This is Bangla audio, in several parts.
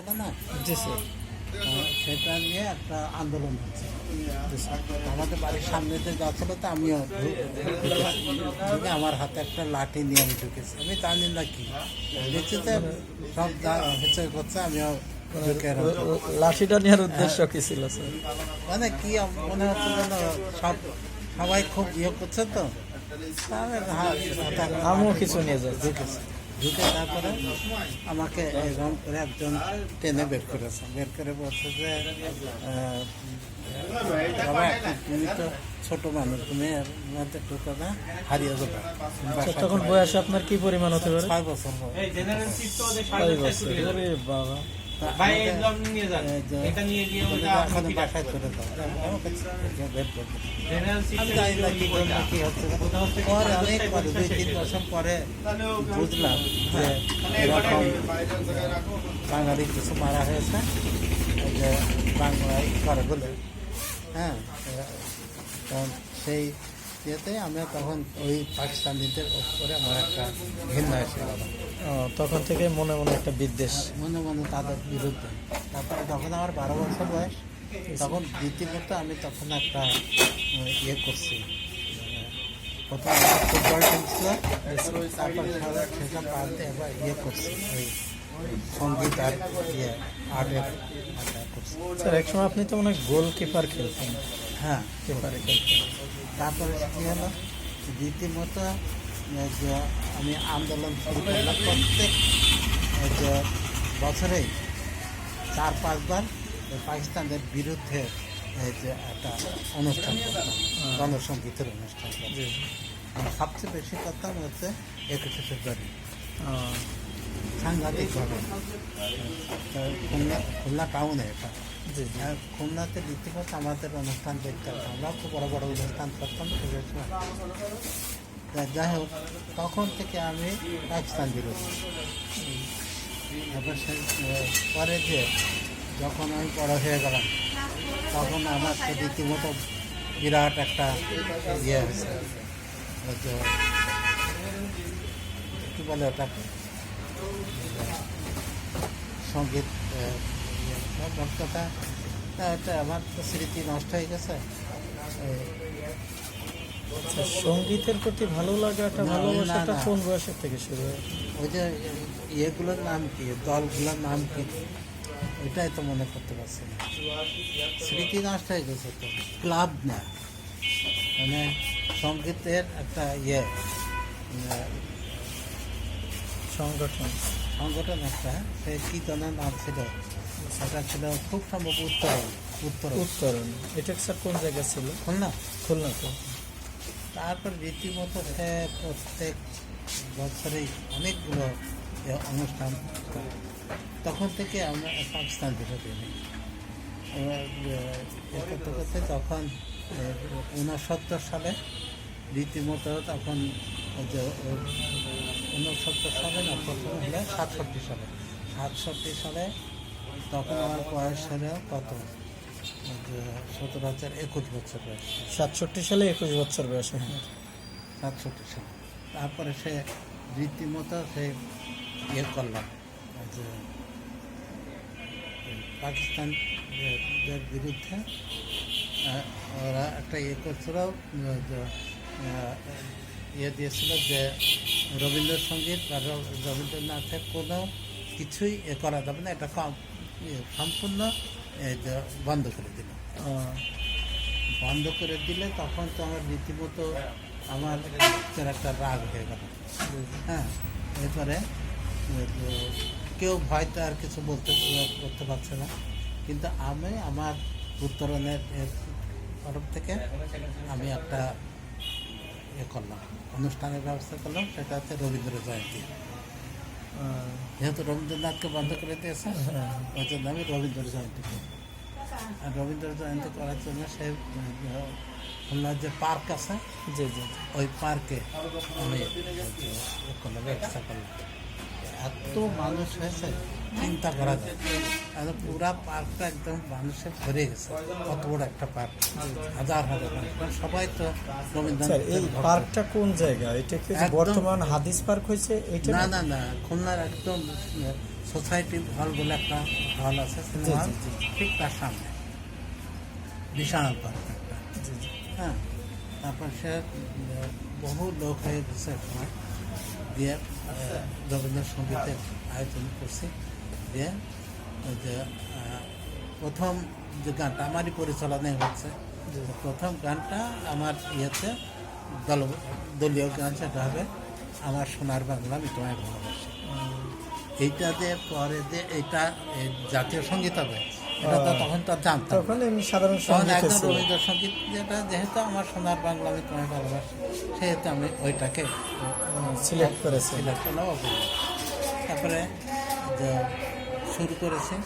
ছিল না জি স্যার সেটা নিয়ে একটা আন্দোলন হচ্ছে। আমাদের বাড়ির সামনে দিয়ে যাচ্ছিল তো আমিও আমার হাতে একটা লাঠি নিয়ে আমি ঢুকেছি। আমি জানি না কি। নিশ্চিতে সব হচ্ছে করছে আমিও লাঠিটা নেওয়ার উদ্দেশ্য কি ছিল স্যার মানে কি মনে হচ্ছে যেন সব সবাই খুব ইয়ে করছে তো। তা আমি আমিও কিছু নিয়ে যাচ্ছি। ঢুকেছে। ঢুকে তারপরে আমাকে এরকম করে একজন টেনে বের করেছে। বের করে বলছে যে বাবা তুমি তো ছোট মানুষ তুমি এর মধ্যে ঢুকে না হারিয়ে যাবে। তখন বয়স আপনার কি পরিমাণ হতে পারে। ছয় বছর বয়স। ছয় বছর। বাবা। ভাই নিয়ে যান। এটা নিয়ে গিয়ে ওটা বাসায় চলে যাও। কি হচ্ছে। পরে অনেক পরে দুই তিন বছর পরে বুঝলাম যে এরকম বাঙালি কিছু মারা হয়েছে। যে বাংলায় করে বলে হ্যাঁ সেই ইয়েতে আমি তখন ওই পাকিস্তানিদের উপরে আমার একটা ঘৃণা এসে তখন থেকে মনে মনে একটা বিদ্বেষ। মনে মনে তাদের বিরুদ্ধে। তারপরে যখন আমার বারো বছর বয়স তখন রীতিমত আমি তখন একটা ইয়ে করছি। প্রথম ফুটবল টিম ছিল তারপর বাদ এবার ইয়ে করছি ওই সংগীত আর ইয়ে আর্টের করছি। স্যার একসময় আপনি তো অনেক গোলকিপার খেলতেন। হ্যাঁ। কিপারে খেলতেন। তারপরে কী হলো? রীতিমতো যে আমি আন্দোলন শুরু করলাম প্রত্যেক এই যে বছরেই চার পাঁচবার পাকিস্তানের বিরুদ্ধে এই যে একটা অনুষ্ঠান করতাম গণসঙ্গীতের অনুষ্ঠান করতাম। সবচেয়ে বেশি করতাম হচ্ছে একুশে ফেব্রুয়ারি। ও, সাংঘাতিকভাবে। খুলনা খুলনা টাউনে এটা। খুলনাতে রীতিমতো আমাদের অনুষ্ঠান দেখতাম আমরাও খুব বড় বড় অনুষ্ঠান করতাম যাই হোক, তখন থেকে আমি পাকিস্তান বিরোধী। তারপর সে পরে যে যখন আমি বড় হয়ে গেলাম, তখন আমার তো রীতিমতো বিরাট একটা ইয়ে হয়েছে। কী বলে ওটাকে? সংগীত মোট কথা এটা আমার তো স্মৃতি নষ্ট হয়ে গেছে। সঙ্গীতের প্রতি ভালো লাগাটা ভালোবাসাটা। কোন বয়সের থেকে শুরু হয়? ওই যে ইয়েগুলোর নাম কি? দলগুলোর নাম কি? এটাই তো মনে করতে পারছি না। স্মৃতি নষ্ট হয়ে গেছে তো। ক্লাব না। মানে সঙ্গীতের একটা ইয়ে। সংগঠন। সংগঠন একটা সে কি জনের নাম ছিল। সেটা ছিল খুব সম্ভব উত্তর উত্তর উত্তরণ। এটা স্যার কোন জায়গা ছিল? খুলনা। খুলনা তো তারপর রীতিমতো সে প্রত্যেক বছরেই অনেকগুলো অনুষ্ঠান তখন থেকে আমরা পাকিস্তান বিরোধী নেই এবার করতে করতে তখন উনসত্তর সালে রীতিমতো তখন যে উনসত্তর সালে না প্রথম হলে সাতষট্টি সালে। সাতষট্টি সালে তখন আমার বয়স হলো কত? সতেরো হাজার একুশ বছর বয়স। সাতষট্টি সালে একুশ বছর বয়স আপনার সাতষট্টি সালে। তারপরে সে রীতিমতো সে ইয়ে করলাম যে এই পাকিস্তান বিরুদ্ধে ওরা একটা ইয়ে করছিল ইয়ে দিয়েছিল যে রবীন্দ্রসঙ্গীত বা রবীন্দ্রনাথের কোনো কিছুই এ করা যাবে না এটা ইয়ে, সম্পূর্ণ বন্ধ করে দিল। বন্ধ করে দিলে তখন তো আমার রীতিমতো আমার একটা রাগ হয়ে গেল। হ্যাঁ এরপরে কেউ ভয়তো আর কিছু বলতে করতে পারছে না। কিন্তু আমি আমার উত্তরণের তরফ থেকে আমি একটা ইয়ে করলাম অনুষ্ঠানের ব্যবস্থা করলাম সেটা হচ্ছে রবীন্দ্র জয়ন্তী যেহেতু রবীন্দ্রনাথকে বন্ধ করে দিয়েছে। ওই জন্য আমি রবীন্দ্র জয়ন্তী আর রবীন্দ্র জয়ন্তী করার জন্য সে খুলনার যে পার্ক আছে যে জি। ওই পার্কে আমি করলাম ব্যবস্থা করলাম এত মানুষ হয়েছে চিন্তা করা যায়। পুরা পার্কটা একদম মানুষে ভরে গেছে। কত বড় একটা পার্ক। হাজার হাজার মানুষ। সবাই তো রবীন্দ্রনাথ এই পার্কটা কোন জায়গা? এটা কি বর্তমান হাদিস পার্ক হয়েছে? এটা না না? না খুলনার একদম সোসাইটি হল বলে একটা হল আছে সিনেমা। ঠিক তার সামনে। বিশাল পার্ক হ্যাঁ। তারপর সে বহু লোক হয়ে গেছে সময় দিয়ে রবীন্দ্রসঙ্গীতের আয়োজন করছে। দিয়ে যে প্রথম যে গানটা আমারই পরিচালনায় হচ্ছে প্রথম গানটা আমার ইয়েতে দল দলীয় গান সেটা হবে আমার সোনার বাংলা আমি তোমায় ভালোবাসি। এইটা দিয়ে পরে যে এটা এই জাতীয় সংগীত হবে এটা তো তখন তো জানতাম। তখন এমনি সাধারণ একদম রবীন্দ্রসঙ্গীত যেটা যেহেতু আমার সোনার বাংলা আমি তোমায় ভালোবাসি সেহেতু আমি ওইটাকে সিলেক্ট করে সিলেক্ট করলাম তারপরে যে শুরু করেছে।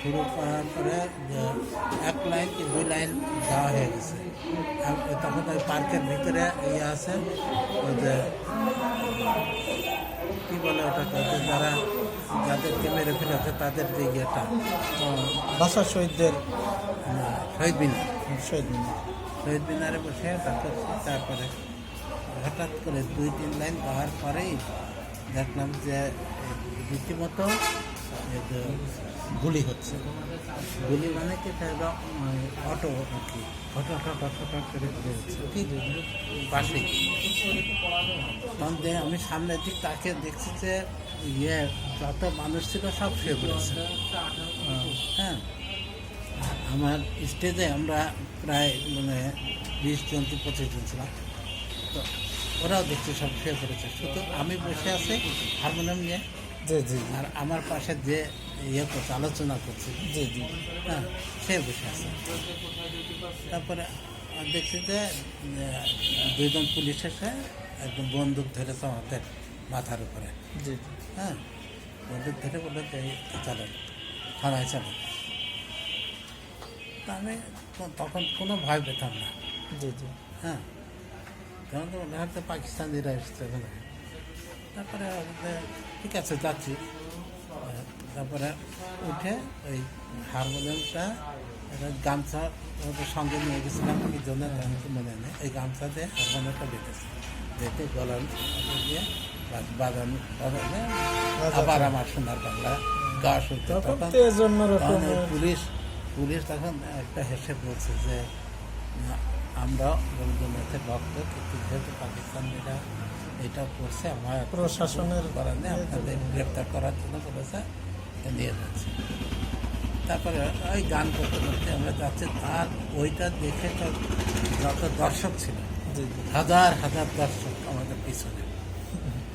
শুরু করার পরে এক লাইন কি দুই লাইন গাওয়া হয়ে গেছে। তখন ওই পার্কের ভিতরে ইয়ে আছে ওই যে কি বলে ওটাকে যারা যাদেরকে মেরে ফেলেছে তাদের যে ইয়েটা ভাষা শহীদদের না, শহীদ মিনার। শহীদ মিনার। শহীদ মিনারে বসে তারপর তারপরে হঠাৎ করে দুই তিন লাইন গাওয়ার পরেই দেখলাম যে রীতিমতো গুলি হচ্ছে। গুলি মানে কি? এটা অটো আর কি। করে ঘুরে যাচ্ছে কি পাশেই। তখন আমি সামনের দিক তাকে দেখছি যে ইয়ে যত মানুষ ছিল সব শুয়ে পড়েছে। হ্যাঁ। আমার স্টেজে আমরা প্রায় মানে বিশ জন কি পঁচিশ জন ছিলাম। তো ওরাও দেখছি সব শুয়ে পড়েছে। শুধু আমি বসে আছি হারমোনিয়াম নিয়ে। জি জি। আর আমার পাশে যে ইয়ে করছে আলোচনা করছে জি জি। হ্যাঁ সে বসে আছে। তারপরে দেখছি যে দুইজন পুলিশ এসে একদম বন্দুক ধরেছে আমাদের মাথার উপরে। জি জি। হ্যাঁ বন্দুক ধরে বলল যে চলেন থানায় চলেন তা আমি তখন কোনো ভয় পেতাম না। জি জি। হ্যাঁ তখন তো মনে হচ্ছে পাকিস্তানিরা এসছে ওখানে তারপরে ঠিক আছে যাচ্ছি। তারপরে উঠে ওই হারমোনিয়ামটা একটা গামছা ওদের সঙ্গে নিয়ে গেছিলাম কি জন্য মনে নেই। এই গামছা দিয়ে হারমোনিয়ামটা বেঁধেছে। বেঁধে গলার দিয়ে বা- বাজানো বাজালে আবার আমার সোনার বাংলা গাওয়া শুনতে তখন পুলিশ পুলিশ তখন একটা হেসে বলছে যে আমরা রবীন্দ্রনাথের ভক্ত কিন্তু যেহেতু পাকিস্তানিরা এটা করছে আমার প্রশাসনের কারণে আপনাদের গ্রেপ্তার করার জন্য বলেছে নিয়ে যাচ্ছে। তারপরে ওই গান করতে করতে আমরা যাচ্ছি তার ওইটা দেখে তো যত দর্শক ছিল হাজার হাজার দর্শক আমাদের পিছনে।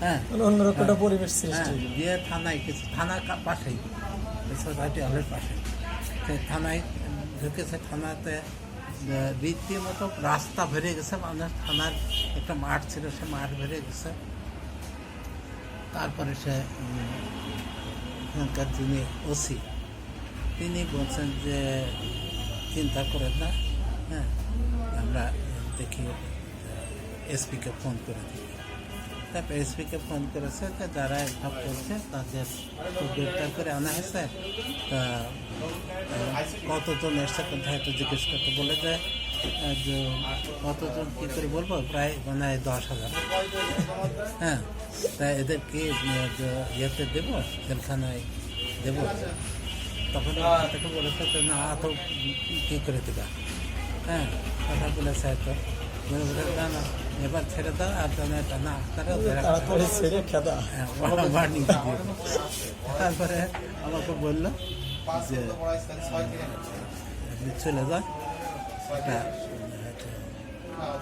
হ্যাঁ। মানে অন্যরকম একটা পরিবেশ হ্যাঁ, সৃষ্টি দিয়ে থানায় কিছু থানা পাশেই সোসাইটি হলের পাশে। থানায় ঢুকেছে থানাতে রীতিমতো রাস্তা ভরে গেছে মানে থানার একটা মাঠ ছিল, সে মাঠ ভরে গেছে। তারপরে সে এখানকার যিনি ওসি, তিনি বলছেন যে, চিন্তা করেন না হ্যাঁ আমরা দেখি, এসপিকে ফোন করে দিই। তারপর এসপিকে ফোন করেছে যে যারা এসব করছে তাদের তো গ্রেপ্তার করে আনা হয়েছে। তা কতজন এসছে কোথায় তো জিজ্ঞেস করতে বলে যে কতজন কী করে বলব, প্রায় মানে দশ হাজার। হ্যাঁ তা এদেরকে ইয়েতে দেবো, জেলখানায় দেবো। তখন থেকে বলেছে যে, না, তো কী করে দেবা? হ্যাঁ কথা বলেছে হয়তো বলে না এবার ছেড়ে দাও আর তো না এটা না তারা ধরে রাখো। তাড়াতাড়ি ছেড়ে খেদা। হ্যাঁ। তারপরে আমাকে বলল যে চলে যান এটা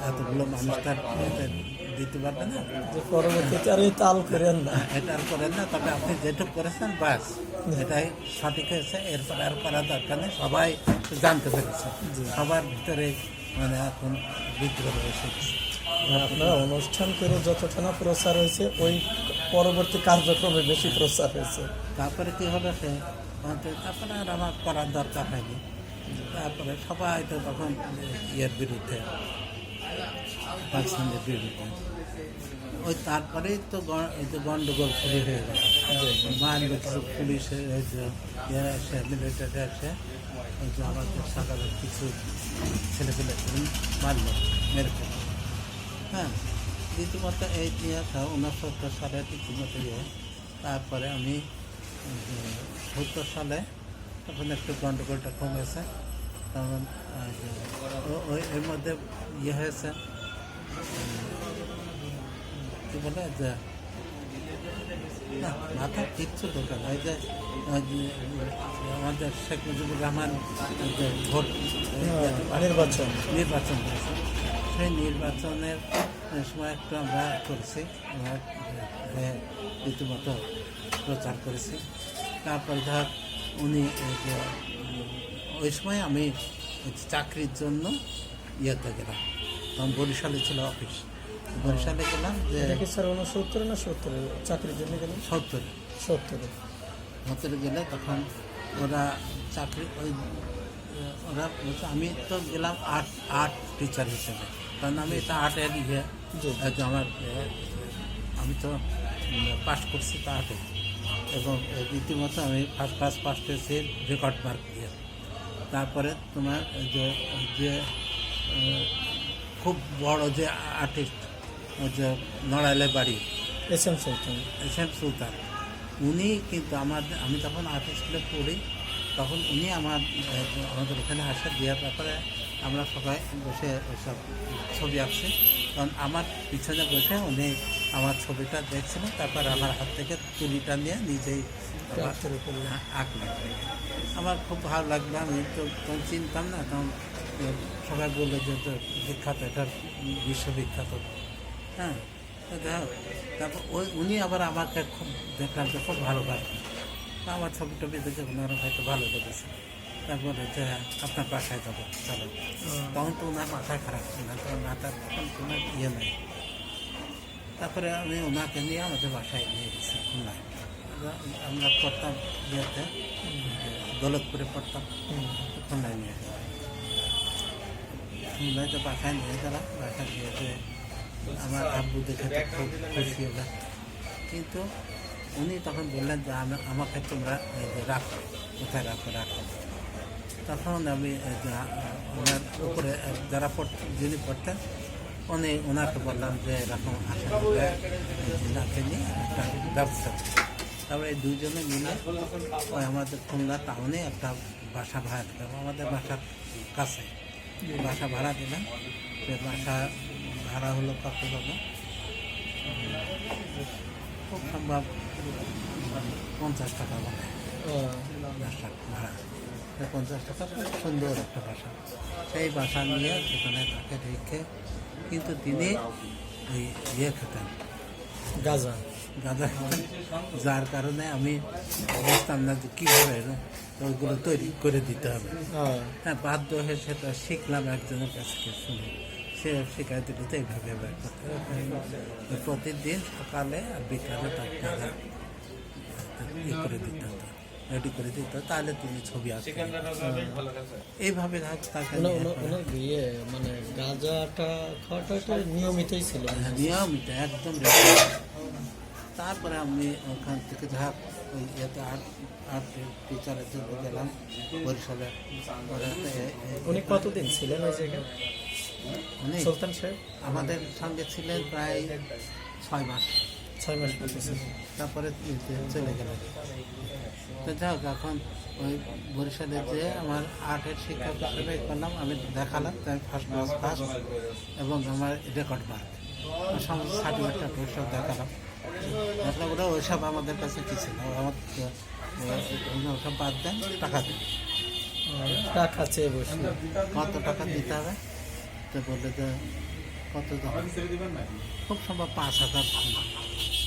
এতগুলো মানুষ তার দিতে পারবে না। যে পরবর্তীতে আর তাল করেন না। এটা আর করেন না তবে আপনি যেটুকু করেছেন বাস এটাই সঠিক হয়েছে। এরপরে আর করার দরকার নেই। সবাই জানতে পেরেছে। সবার ভিতরে মানে এখন বিদ্রোহ এসে গেছে আপনার অনুষ্ঠান করে যতটা না প্রচার হয়েছে, ওই পরবর্তী কার্যক্রমে বেশি প্রচার হয়েছে। তারপরে কি হলো সে? তারপরে আর আমার করার দরকার হয়নি। তারপরে সবাই তো তখন ইয়ের বিরুদ্ধে, পাকিস্তানের বিরুদ্ধে। ওই তারপরেই তো গন্ডগোল শুরু হয়ে গেল। মারলো কিছু ইয়েরা এসে মিলিটারি এসে ওই যে আমাদের সকালে কিছু ছেলে পেলে মারলো, মেরে হ্যাঁ রীতিমতো এই নিয়ে উনসত্তর সালে রীতিমতো ইয়ে তারপরে আমি সত্তর সালে তখন একটু গন্ডগোলটা কমেছে। তখন ওই এর মধ্যে ইয়ে হয়েছে কি বলে যে না মাথা কিচ্ছু ওই যে ওই যে, আমাদের শেখ মুজিবুর রহমান যে ভোট হ্যাঁ, নির্বাচন। নির্বাচন হয়েছে। সেই নির্বাচনের সময় একটু আমরা করেছি আমরা রীতিমতো প্রচার করেছি। তারপরে ধর উনি ওই সময় আমি চাকরির জন্য ইয়েতে গেলাম। তখন বরিশালে ছিল অফিস। বরিশালে গেলাম যে স্যার উনসত্তরে না সত্তরে? চাকরির জন্য গেলেন? সত্তরে। সত্তরে। হোটেলে গেলে তখন ওরা চাকরি ওই ওরা আমি তো গেলাম আর্ট আর্ট টিচার হিসেবে। কারণ আমি এটা আর্টের ইয়ে আমার আমি তো পাস করছি তা আর্টে। এবং রীতিমতো আমি ফার্স্ট ক্লাস পাস করেছি রেকর্ড মার্ক দিয়ে। তারপরে তোমার যে যে খুব বড় যে আর্টিস্ট যে নড়াইলে বাড়ি S M Sultan. S M Sultan উনি কিন্তু আমার আমি যখন আর্ট স্কুলে পড়ি তখন উনি আমার আমাদের এখানে আসা দেওয়ার ব্যাপারে আমরা সবাই বসে ওইসব ছবি আঁকছি। কারণ আমার পিছনে বসে উনি আমার ছবিটা দেখছিলেন তারপর আমার হাত থেকে তুলিটা নিয়ে নিজেই শুরু করলেন আ- আমার খুব ভালো লাগল আমি তো তখন চিনতাম না তখন সবাই বলল যে তো বিখ্যাত এটা বিশ্ববিখ্যাত। হ্যাঁ তারপর ওই উনি আবার আমাকে খুব দেখলাম যে খুব ভালো লাগল আমার ছবি টবি দেখে ওনারা হয়তো ভালো লেগেছে। তারপরে যে আপনার বাসায় যাব চলো। তখন তো ওনার মাথা খারাপ ছিল না তখন মাথার তখন কোনো ইয়ে নেই। তারপরে আমি ওনাকে নিয়ে আমাদের বাসায় নিয়ে গেছি খুলনায় আমরা- পড়তাম ইয়েতে দৌলতপুরে পড়তাম খুলনায় নিয়ে খুলনায় তো বাসায় নিয়ে গেলাম বাসায় নিয়ে যে আমার আব্বু দেখে তো খুব খুশি হলো। কিন্তু উনি তখন বললেন যে আমি আমাকে তোমরা রাখো কোথায় রাখো রাখো তখন আমি ওনার উপরে যারা যিনি পড়তেন উনি ওনাকে বললাম যে এরকম আশা নাকে নিয়ে একটা ব্যবস্থা তারপরে এই দুইজনে মিলে ওই আমাদের খুলনা টাউনে একটা বাসা ভাড়া দিলাম। আমাদের বাসার কাছে বাসা ভাড়া দিলাম। সে বাসা ভাড়া হলো কত হবে খুব সম্ভব পঞ্চাশ টাকা মানে ভাড়া। পঞ্চাশ টাকা খুব সুন্দর একটা বাসা সেই বাসা নিয়ে সেখানে তাকে রেখে কিন্তু তিনি ওই ইয়ে খেতেন। গাজা। খেতেন। যার কারণে আমি বুঝতাম না যে কীভাবে ওইগুলো তৈরি করে দিতে হবে। হ্যাঁ। বাধ্য হয়ে সেটা শিখলাম একজনের কাছ থেকে শুনে। সে শেখায় দিল তো এইভাবে প্রতিদিন সকালে আর বিকালে তার ইয়ে করে দিতে হতো রেডি করে দিতে তাহলে তিনি ছবি আঁকতেন এইভাবে তাকে ওনার বিয়ে মানে গাঁজাটা খাওয়াটা একটা নিয়মিতই ছিল। নিয়মিত একদম তারপরে আমি ওখান থেকে যা ওই ইয়েতে আর্ট আর্ট টিচারের জন্য গেলাম বরিশালে। উনি কতদিন ছিলেন ওই জায়গায়? উনি সুলতান সাহেব? আমাদের সঙ্গে ছিলেন প্রায় ছয় মাস। ছয় মাস ছিলেন। তারপরে চলে গেলেন তো যাই হোক এখন ওই বরিশালে যে আমার আর্টের শিক্ষক হিসেবে করলাম আমি দেখালাম তাই ফার্স্ট ক্লাস ফার্স্ট এবং আমার রেকর্ড মার্ক সমস্ত সার্টিফিকেট সব দেখালাম। দেখলাম ওরা ওইসব আমাদের কাছে কি ছিল? আমার ওসব বাদ দেন টাকা দিন। টাকা চেয়ে বসে। কত টাকা দিতে হবে? তো বললে যে কত খুব সম্ভব পাঁচ হাজার।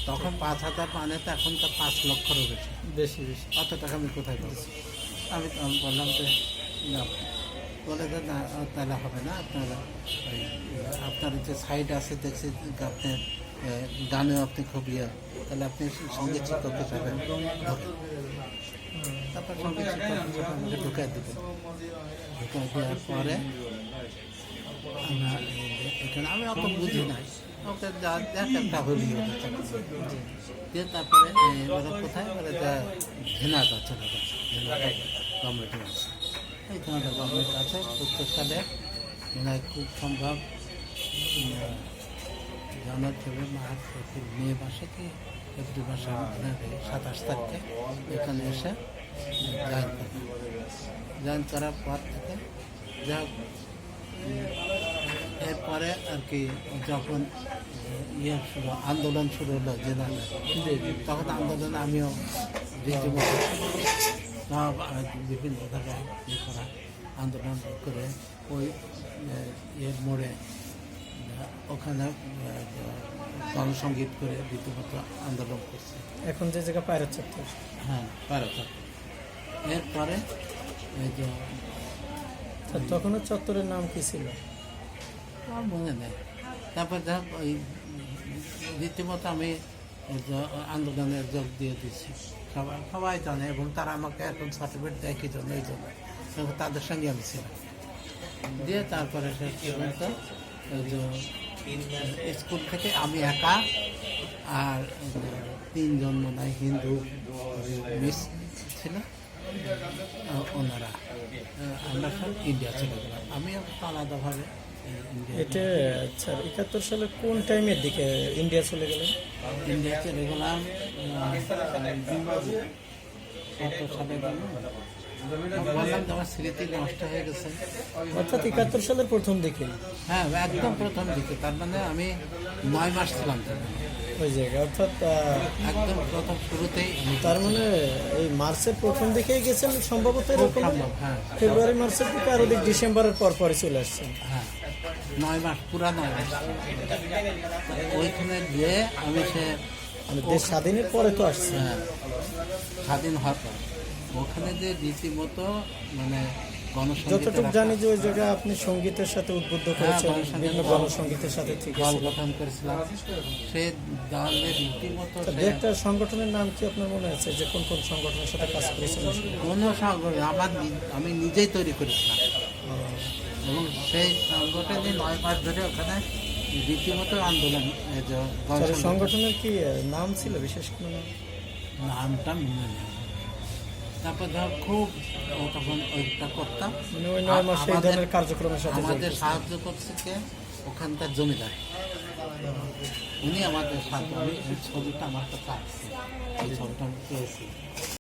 তখন পাঁচ হাজার মানে তো এখনকার পাঁচ লক্ষেরও বেশি। বেশি বেশি। অত টাকা আমি কোথায় পাবো? আমি তখন বললাম যে না। বলে যে না তাহলে হবে না। আপনারা আপনার যে সাইড আছে দেখছি যে আপনি গানেও আপনি খুব ইয়ে। তাহলে আপনি সংগীত শিক্ষক হিসাবে তারপর সংগীত শিক্ষক হিসাবে আমাকে ঢুকাই দেবেন। ঢুকাই দেওয়ার পরে আমরা এখানে আমি অত বুঝি নাই। ওকে একটা তারপরে ওরা কোথায়? বলে চলে গেছে গভর্নমেন্ট আছে। এই ঝিনাটা গভর্নমেন্ট আছে সত্তর সালে মনে খুব সম্ভব। জানুয়ারি ফেব্রুয়ারি মার্চ এপ্রিল মে মাসে কি এপ্রিল মাসের সাতাশ তারিখে। এখানে এসে জয়েন করি জয়েন করার পর থেকে যা এরপরে আর কি যখন ইয়ে শুরু আন্দোলন শুরু হলো জেনারেল তখন আন্দোলনে আমিও সব বিভিন্ন জায়গায় ইয়ে করা আন্দোলন করে ওই ইয়ের মোড়ে ওখানে গণসঙ্গীত করে রীতিমতো আন্দোলন করছে। এখন যে জায়গা পায়রা চত্বর। হ্যাঁ ভারত এরপরে এই যে তখনও চত্বরের নাম কী ছিল? আমার মনে নেই। তারপর যা ওই রীতিমতো আমি আন্দোলনে যোগ দিয়ে দিচ্ছি সবাই সবাই জানে এবং তারা আমাকে এখন সার্টিফিকেট দেয় কি জন্য, এই জন্য। তাদের সঙ্গে আমি ছিলাম। দিয়ে তারপরে শেষ পর্যন্ত স্কুল থেকে আমি একা আর তিনজন মনে হয় হিন্দু মিস ছিল, ওনারা। আমরা সব ইন্ডিয়া চলে গেলাম। আমি আলাদাভাবে এটা আচ্ছা একাত্তর সালে কোন টাইমের দিকে ইন্ডিয়া চলে গেলেন? ইন্ডিয়া চলে গেলাম অর্থাৎ একাত্তর সালের প্রথম দিকে। হ্যাঁ একদম প্রথম দিকে তার মানে আমি নয় মাস ছিলাম ওই জায়গায় অর্থাৎ একদম প্রথম শুরুতেই তার মানে এই মার্চের প্রথম দিকেই গেছেন সম্ভবত এরকম হ্যাঁ। ফেব্রুয়ারি মার্চের দিকে আর ওদিক ডিসেম্বরের পর পরে চলে আসছেন। হ্যাঁ। নয় মাস পুরা নয় মাস। ওইখানে গিয়ে আমি সে মানে দেশ স্বাধীনের পরে তো আসছে। হ্যাঁ, স্বাধীন হওয়ার পর। ওখানে যে রীতিমতো মানে যতটুকু জানি যে ওই জায়গায় আপনি সঙ্গীতের সাথে উদ্বুদ্ধ করেছেন গণসংগীত বিভিন্ন গণসঙ্গীতের সাথে ঠিক গঠন করেছিলাম। সে দলের রীতিমতো একটা সংগঠনের নাম কি আপনার মনে আছে? যে কোন কোন সংগঠনের সাথে কাজ করেছেন? কোনো সংগঠন আমার আমি নিজেই তৈরি করেছিলাম। এবং সেই সংগঠনে নয় মাস ধরে ওখানে রীতিমতো আন্দোলন সংগঠনের কি নাম ছিল বিশেষ কোনো? নাম নামটা মনে নেই। তারপর ধর খুব তখন ওইটা করতাম। মানে নয় আমাদের- কার্যক্রমের সাথে আমাদের সাহায্য করছে কে? ওখানকার জমিদার। উনি আমাদের সাহায্য আমি ছবিটা আমার কাছে আছে। এই ছবিটা আমি পেয়েছি।